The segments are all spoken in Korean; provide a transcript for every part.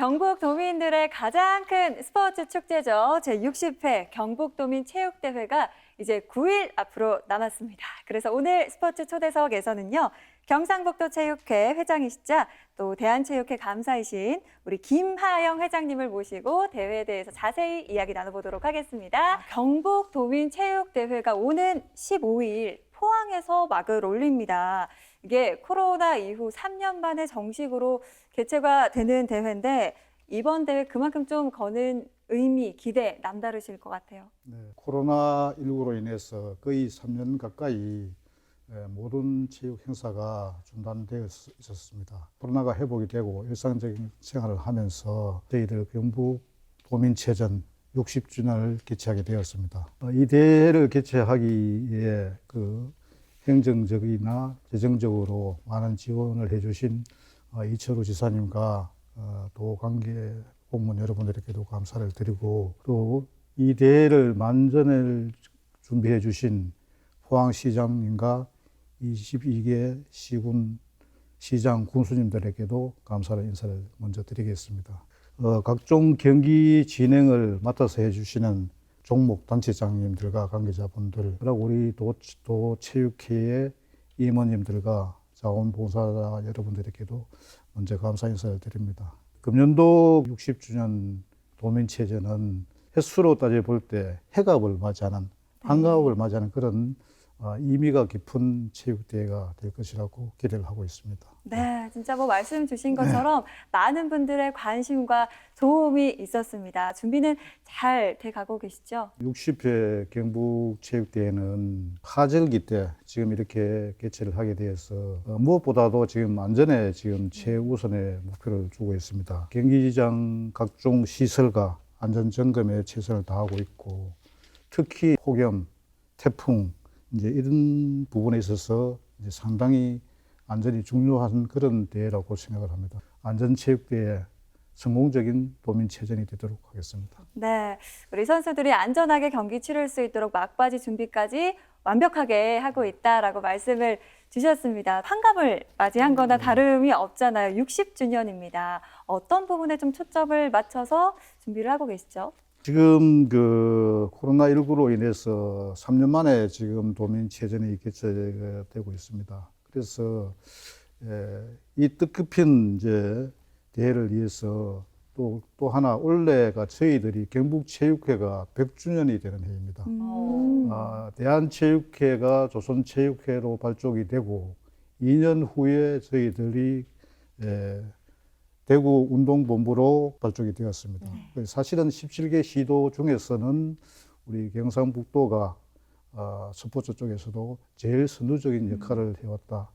경북 도민들의 가장 큰 스포츠 축제죠. 제60회 경북 도민 체육대회가 이제 9일 앞으로 남았습니다. 그래서 오늘 스포츠 초대석에서는요. 경상북도 체육회 회장이시자 또 대한체육회 감사이신 우리 김하영 회장님을 모시고 대회에 대해서 자세히 이야기 나눠보도록 하겠습니다. 경북 도민 체육대회가 오는 15일 포항에서 막을 올립니다. 이게 코로나 이후 3년 만에 정식으로 개최가 되는 대회인데 이번 대회 그만큼 좀 거는 의미, 기대 남다르실 것 같아요. 네, 코로나19로 인해서 거의 3년 가까이 예, 모든 체육 행사가 중단되어 있- 있었습니다. 코로나가 회복이 되고 일상적인 생활을 하면서 저희들 경북 도민체전 60주년을 개최하게 되었습니다. 어, 이 대회를 개최하기에 그 행정적이나 재정적으로 많은 지원을 해주신 어, 이철우 지사님과 어, 또 관계 공무원 여러분들에게도 감사를 드리고 또 이 대회를 만전을 준비해 주신 포항시장님과 22개 시군 시장 군수님들에게도 감사의 인사를 먼저 드리겠습니다. 어, 각종 경기 진행을 맡아서 해주시는 종목 단체장님들과 관계자분들, 그리고 우리 도, 도 체육회의 임원님들과 자원봉사자 여러분들에게도 먼저 감사 인사를 드립니다. 금년도 60주년 도민체제는 횟수로 따져 볼 때 해갑을 맞이하는 한가업을 맞이하는 그런 어, 의미가 깊은 체육대회가 될 것이라고 기대를 하고 있습니다. 네, 진짜 뭐 말씀 주신 것처럼 많은 분들의 관심과 도움이 있었습니다. 준비는 잘 돼 가고 계시죠? 60회 경북체육대회는 하절기 때 지금 이렇게 개최를 하게 되어서 어, 무엇보다도 지금 안전에 지금 최우선의 목표를 두고 있습니다. 경기장 각종 시설과 안전 점검에 최선을 다하고 있고 특히 폭염, 태풍 이제 이런 부분에 있어서 이제 상당히 안전이 중요한 그런 대회라고 생각을 합니다. 안전체육대회 성공적인 도민체전이 되도록 하겠습니다. 네, 우리 선수들이 안전하게 경기 치를 수 있도록 막바지 준비까지 완벽하게 하고 있다라고 말씀을 주셨습니다. 환갑을 맞이한 거나 다름이 없잖아요. 60주년입니다. 어떤 부분에 좀 초점을 맞춰서 준비를 하고 계시죠? 지금 그 코로나19로 인해서 3년 만에 지금 도민 체전이 개최되고 있습니다. 그래서 에, 이 뜻깊은 이제 대회를 위해서 또, 또 하나 올해가 저희들이 경북체육회가 100주년이 되는 해입니다. 음. 아, 대한체육회가 조선체육회로 발족이 되고 2년 후에 저희들이 에, 대구 운동본부로 발족이 되었습니다. 그 사실은 17개 시도 중에서는 우리 경상북도가 어, 스포츠 쪽에서도 제일 선두적인 역할을 해왔다.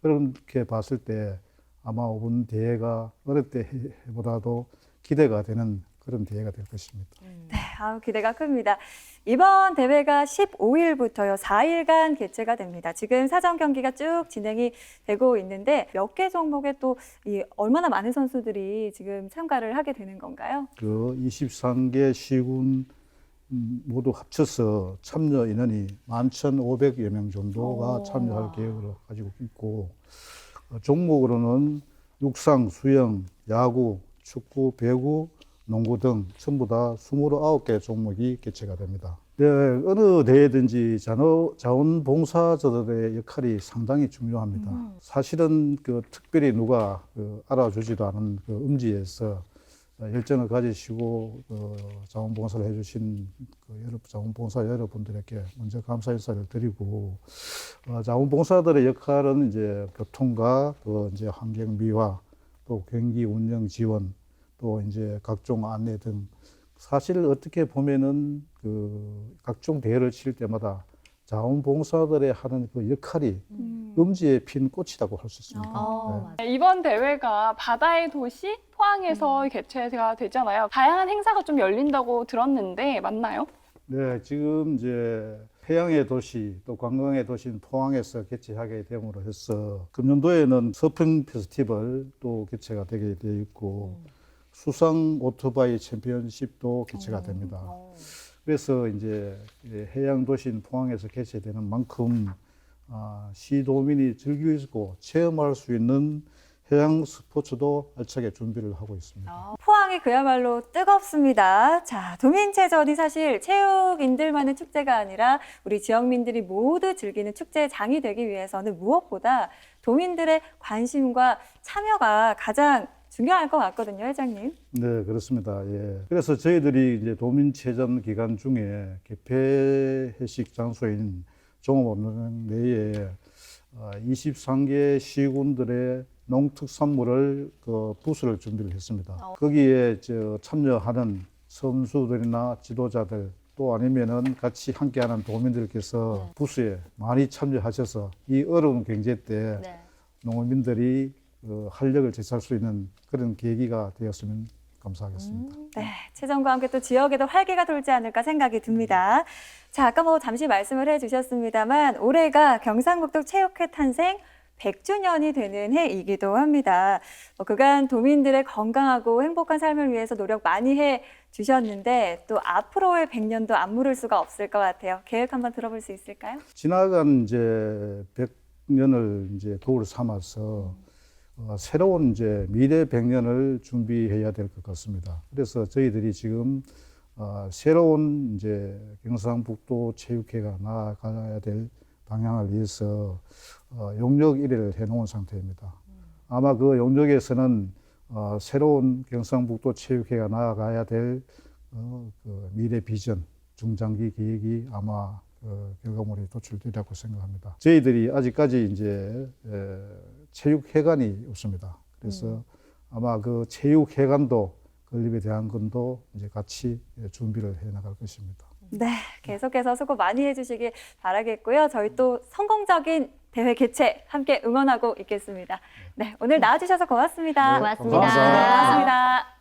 그렇게 봤을 때 아마 이번 대회가 어느 때보다도 기대가 되는 그런 대회가 될 것입니다. 네, 아우 기대가 큽니다. 이번 대회가 15일부터요 4일간 개최가 됩니다. 지금 사전 경기가 쭉 진행이 되고 있는데 몇 개 종목에 또 이 얼마나 많은 선수들이 지금 참가를 하게 되는 건가요? 그 23개 시군 음, 모두 합쳐서 참여 인원이 11,500여 명 정도가 오. 참여할 계획을 가지고 있고 어, 종목으로는 육상, 수영, 야구, 축구, 배구, 농구 등 전부 다 29개 종목이 개최가 됩니다. 네, 어느 대회든지 자원, 자원봉사자들의 역할이 상당히 중요합니다. 사실은 그 특별히 누가 그 알아주지도 않은 그 음지에서 어, 열정을 가지시고 어, 자원봉사를 해주신 그 여러 자원봉사 여러분들에게 먼저 감사 인사를 드리고 어, 자원봉사들의 역할은 이제 교통과 또 이제 환경 미화 또 경기 운영 지원 또 이제 각종 안내 등 사실 어떻게 보면은 그 각종 대회를 칠 때마다 자원봉사들의 하는 그 역할이 음지에 핀 꽃이라고 할 수 있습니다. 어, 네. 네, 이번 대회가 바다의 도시 포항에서 개최가 되잖아요. 다양한 행사가 좀 열린다고 들었는데 맞나요? 네, 지금 이제 해양의 도시 또 관광의 도시인 포항에서 개최하게 됨으로 해서 금년도에는 서핑 페스티벌 또 개최가 되게 되어 있고 수상 오토바이 챔피언십도 개최가 됩니다. 그래서 이제 해양 도시인 포항에서 개최되는 만큼 아, 시도민이 즐기고 체험할 수 있는 해양 스포츠도 알차게 준비를 하고 있습니다. 어, 포항이 그야말로 뜨겁습니다. 자, 도민체전이 사실 체육인들만의 축제가 아니라 우리 지역민들이 모두 즐기는 축제장이 되기 위해서는 무엇보다 도민들의 관심과 참여가 가장 중요할 것 같거든요, 회장님. 네, 그렇습니다. 예. 그래서 저희들이 이제 도민 체전 기간 중에 개폐 회식 장소인 종업원행 내에 어, 23개 시군들의 농특산물을 그 부스를 준비를 했습니다. 거기에 저 참여하는 선수들이나 지도자들 또 아니면은 같이 함께하는 도민들께서 부스에 많이 참여하셔서 이 어려운 경제 때 네. 농민들이 어, 활력을 되찾을 수 있는 그런 계기가 되었으면 감사하겠습니다. 네, 체전과 함께 또 지역에도 활기가 돌지 않을까 생각이 듭니다. 자, 아까 뭐 잠시 말씀을 해주셨습니다만 올해가 경상북도 체육회 탄생 100주년이 되는 해이기도 합니다. 뭐 그간 도민들의 건강하고 행복한 삶을 위해서 노력 많이 해 주셨는데 또 앞으로의 100년도 안 물을 수가 없을 것 같아요. 계획 한번 들어볼 수 있을까요? 지나간 이제 100년을 이제 거울 삼아서 어, 새로운 이제 미래 100년을 준비해야 될 것 같습니다. 그래서 저희들이 지금 어, 새로운 이제 경상북도 체육회가 나아가야 될 방향을 위해서 어, 용역 1회를 해놓은 상태입니다. 아마 그 용역에서는 어, 새로운 경상북도 체육회가 나아가야 될 어, 그 미래 비전, 중장기 계획이 아마 그 결과물이 도출되리라고 생각합니다. 저희들이 아직까지 이제 에, 체육회관이 없습니다. 그래서 아마 그 체육회관도 건립에 대한 건도 이제 같이 예, 준비를 해 나갈 것입니다. 네, 계속해서 수고 많이 해주시길 바라겠고요. 저희 또 성공적인 대회 개최 함께 응원하고 있겠습니다. 네, 오늘 나와주셔서 고맙습니다. 네, 고맙습니다. 감사합니다. 고맙습니다.